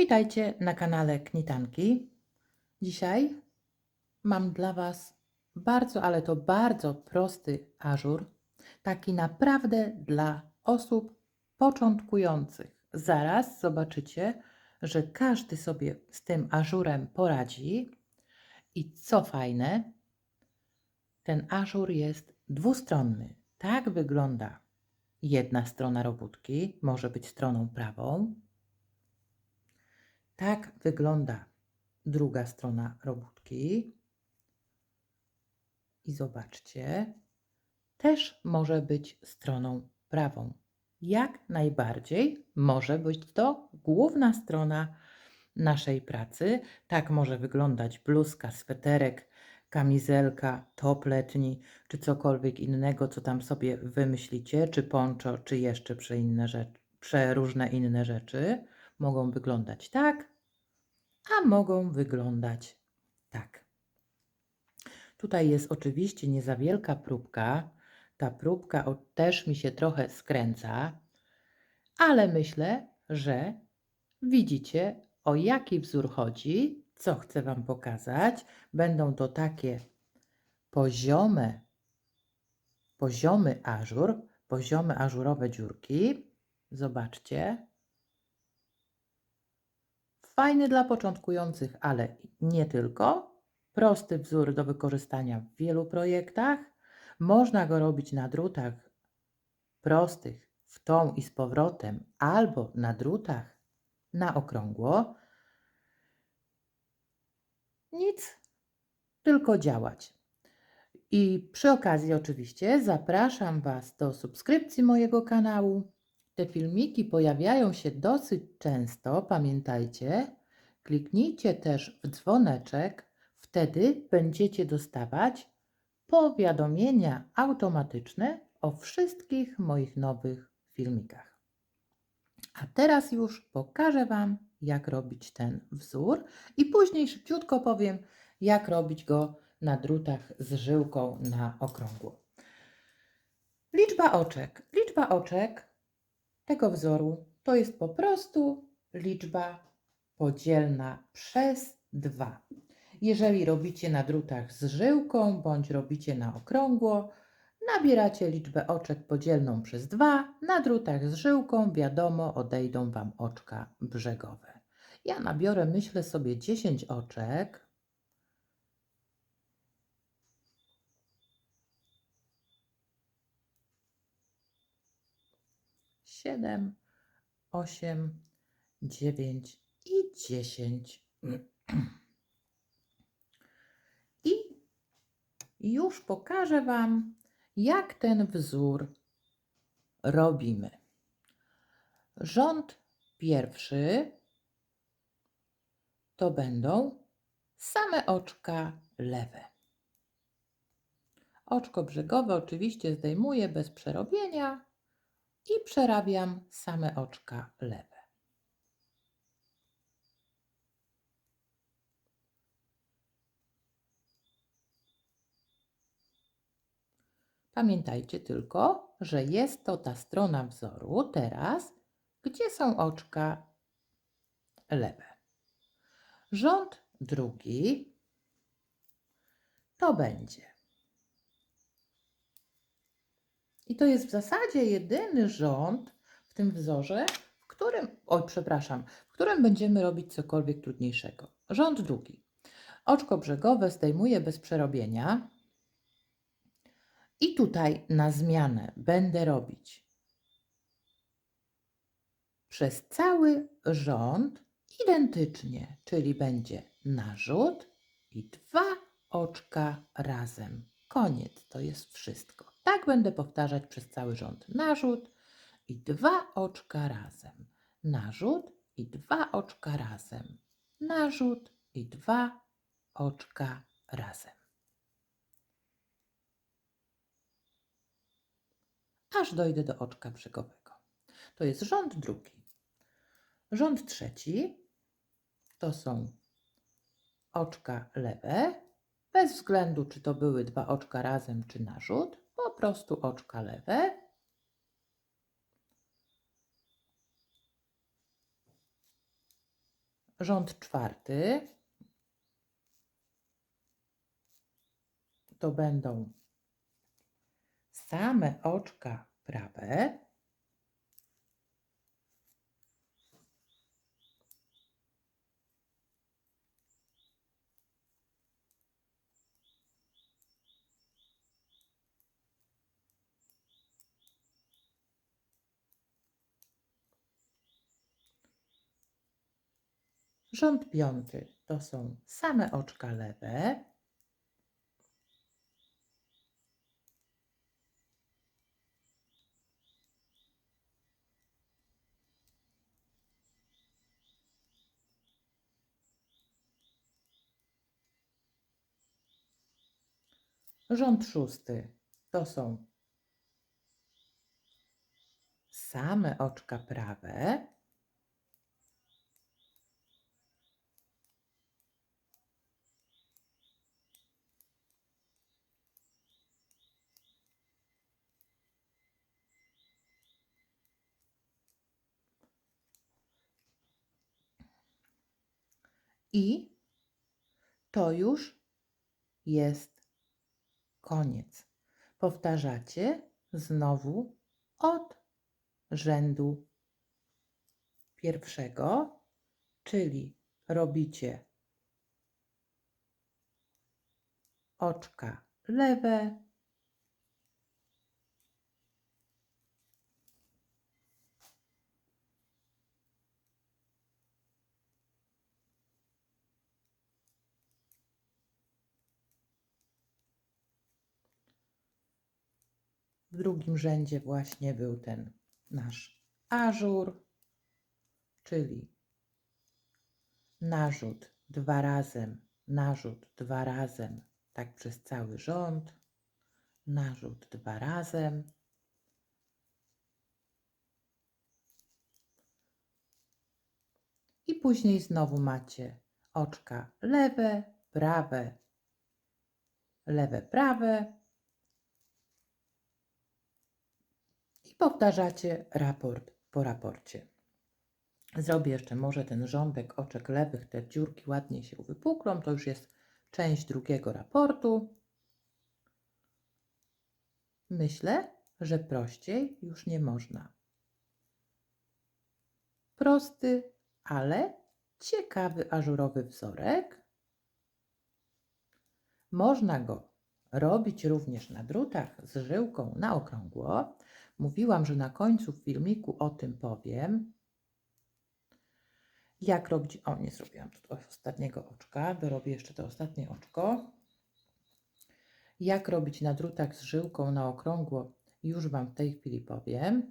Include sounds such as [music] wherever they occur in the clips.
Witajcie na kanale Knitanki. Dzisiaj mam dla Was bardzo, ale to bardzo prosty ażur. Taki naprawdę dla osób początkujących. Zaraz zobaczycie, że każdy sobie z tym ażurem poradzi. I co fajne, ten ażur jest dwustronny. Tak wygląda jedna strona robótki, może być stroną prawą. Tak wygląda druga strona robótki. I zobaczcie, też może być stroną prawą. Jak najbardziej może być to główna strona naszej pracy. Tak może wyglądać bluzka, sweterek, kamizelka, top letni, czy cokolwiek innego, co tam sobie wymyślicie, czy poncho, czy jeszcze przeinne rzeczy, przeróżne inne rzeczy. Mogą wyglądać tak, a mogą wyglądać tak. Tutaj jest oczywiście nie za wielka próbka. Ta próbka też mi się trochę skręca, ale myślę, że widzicie o jaki wzór chodzi, co chcę Wam pokazać. Będą to takie poziome, poziomy ażur, poziome ażurowe dziurki. Zobaczcie. Fajny dla początkujących, ale nie tylko. Prosty wzór do wykorzystania w wielu projektach. Można go robić na drutach prostych, w tą i z powrotem, albo na drutach na okrągło. Nic, tylko działać. I przy okazji, oczywiście, zapraszam Was do subskrypcji mojego kanału. Te filmiki pojawiają się dosyć często, pamiętajcie. Kliknijcie też w dzwoneczek, wtedy będziecie dostawać powiadomienia automatyczne o wszystkich moich nowych filmikach. A teraz już pokażę Wam, jak robić ten wzór i później szybciutko powiem, jak robić go na drutach z żyłką na okrągło. Liczba oczek. Liczba oczek tego wzoru to jest po prostu liczba podzielna przez 2. Jeżeli robicie na drutach z żyłką bądź robicie na okrągło, nabieracie liczbę oczek podzielną przez 2. Na drutach z żyłką, wiadomo, odejdą Wam oczka brzegowe. Ja nabiorę, myślę sobie, 10 oczek. Siedem, osiem, dziewięć i dziesięć. [clears throat] I już pokażę Wam, jak ten wzór robimy. Rząd pierwszy to będą same oczka lewe. Oczko brzegowe oczywiście zdejmuję bez przerobienia i przerabiam same oczka lewe. Pamiętajcie tylko, że jest to ta strona wzoru teraz, gdzie są oczka lewe. Rząd drugi to będzie. I to jest w zasadzie jedyny rząd w tym wzorze, w którym, oj, przepraszam, w którym będziemy robić cokolwiek trudniejszego. Rząd drugi. Oczko brzegowe zdejmuję bez przerobienia. I tutaj na zmianę będę robić przez cały rząd identycznie, czyli będzie narzut i dwa oczka razem. Koniec, to jest wszystko. Tak będę powtarzać przez cały rząd. Narzut i dwa oczka razem. Narzut i dwa oczka razem. Narzut i dwa oczka razem. aż dojdę do oczka brzegowego. To jest rząd drugi. Rząd trzeci to są oczka lewe, bez względu czy to były dwa oczka razem, czy narzut, po prostu oczka lewe. Rząd czwarty to będą same oczka prawe. Rząd piąty to są same oczka lewe. Rząd szósty to są same oczka prawe. I to już jest koniec. Powtarzacie znowu od rzędu pierwszego, czyli robicie oczka lewe, drugim rzędzie właśnie był ten nasz ażur, czyli narzut dwa razem, narzut dwa razem, tak przez cały rząd, narzut dwa razem. I później znowu macie oczka lewe, prawe, lewe, prawe, i powtarzacie raport po raporcie. Zrobię jeszcze może ten rządek oczek lewych, te dziurki ładnie się wypuklą, to już jest część drugiego raportu. Myślę, że prościej już nie można. Prosty, ale ciekawy ażurowy wzorek. Można go robić również na drutach z żyłką na okrągło. Mówiłam, że na końcu filmiku o tym powiem. Jak robić. O, nie zrobiłam tu ostatniego oczka, dorobię jeszcze to ostatnie oczko. Jak robić na drutach z żyłką na okrągło, już Wam w tej chwili powiem.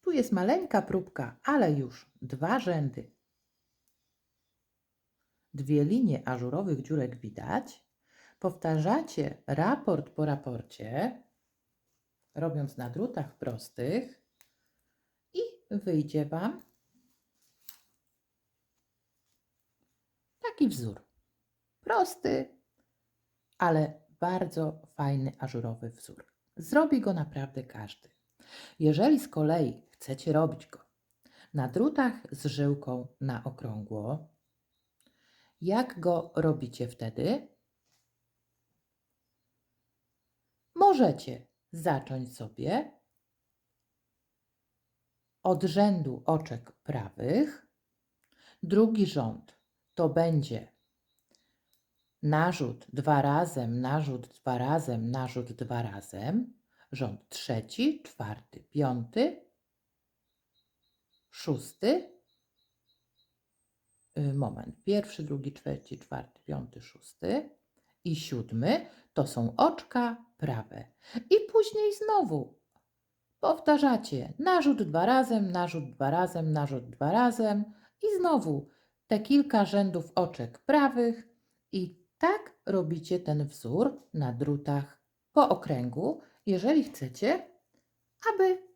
Tu jest maleńka próbka, ale już dwa rzędy. Dwie linie ażurowych dziurek widać. Powtarzacie raport po raporcie, robiąc na drutach prostych i wyjdzie Wam taki wzór. Prosty, ale bardzo fajny ażurowy wzór. Zrobi go naprawdę każdy. Jeżeli z kolei chcecie robić go na drutach z żyłką na okrągło, jak go robicie wtedy? Możecie zacząć sobie od rzędu oczek prawych. Drugi rząd to będzie narzut dwa razem, narzut dwa razem, narzut dwa razem. Rząd trzeci, czwarty, piąty, szósty. Y, Moment, pierwszy, drugi, trzeci, czwarty, piąty, szósty i siódmy to są oczka prawe. I później znowu powtarzacie narzut dwa razem, narzut dwa razem, narzut dwa razem i znowu te kilka rzędów oczek prawych i tak robicie ten wzór na drutach po okręgu, jeżeli chcecie, aby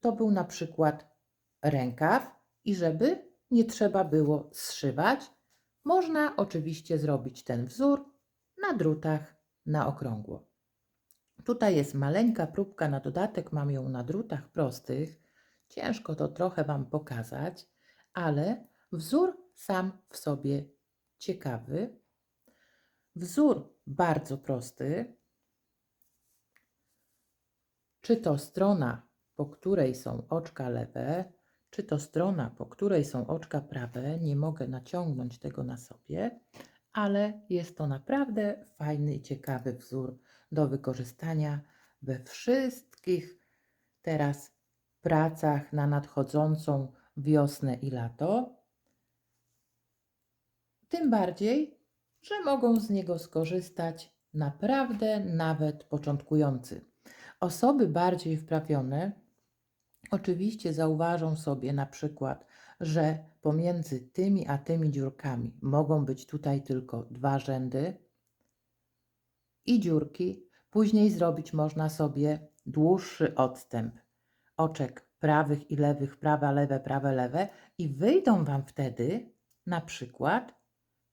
to był na przykład rękaw i żeby nie trzeba było zszywać, można oczywiście zrobić ten wzór na drutach na okrągło. Tutaj jest maleńka próbka na dodatek, mam ją na drutach prostych, Ciężko to trochę Wam pokazać, ale wzór sam w sobie ciekawy. Wzór bardzo prosty. Czy to strona, po której są oczka lewe, czy to strona, po której są oczka prawe, nie mogę naciągnąć tego na sobie, ale jest to naprawdę fajny i ciekawy wzór do wykorzystania we wszystkich teraz pracach na nadchodzącą wiosnę i lato. Tym bardziej, że mogą z niego skorzystać naprawdę nawet początkujący. Osoby bardziej wprawione oczywiście zauważą sobie na przykład, że pomiędzy tymi a tymi dziurkami mogą być tutaj tylko dwa rzędy i dziurki. Później zrobić można sobie dłuższy odstęp oczek prawych i lewych, prawa, lewe, prawe, lewe i wyjdą Wam wtedy na przykład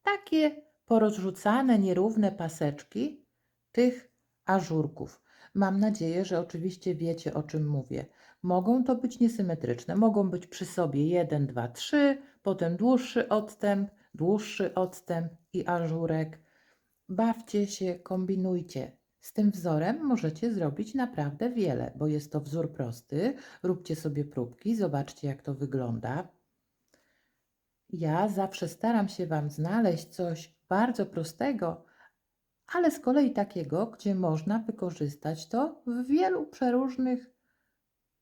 takie porozrzucane, nierówne paseczki tych ażurków. Mam nadzieję, że oczywiście wiecie o czym mówię. Mogą to być niesymetryczne, mogą być przy sobie 1, 2, 3, potem dłuższy odstęp, dłuższy odstęp i ażurek. Bawcie się, kombinujcie. Z tym wzorem możecie zrobić naprawdę wiele, bo jest to wzór prosty. Róbcie sobie próbki, zobaczcie jak to wygląda. Ja zawsze staram się Wam znaleźć coś bardzo prostego, ale z kolei takiego, gdzie można wykorzystać to w wielu przeróżnych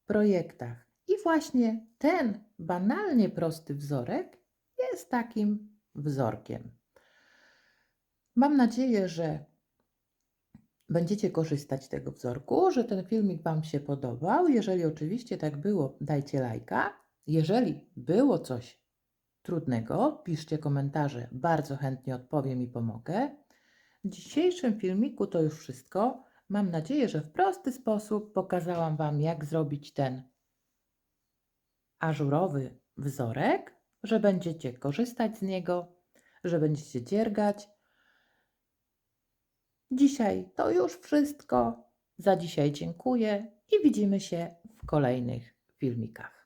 projektach. I właśnie ten banalnie prosty wzorek jest takim wzorkiem. Mam nadzieję, że będziecie korzystać z tego wzorku, że ten filmik Wam się podobał. Jeżeli oczywiście tak było, dajcie lajka. Jeżeli było coś trudnego, piszcie komentarze, bardzo chętnie odpowiem i pomogę. W dzisiejszym filmiku to już wszystko. Mam nadzieję, że w prosty sposób pokazałam Wam, jak zrobić ten ażurowy wzorek, że będziecie korzystać z niego, że będziecie dziergać. Dzisiaj to już wszystko. Za dzisiaj dziękuję i widzimy się w kolejnych filmikach.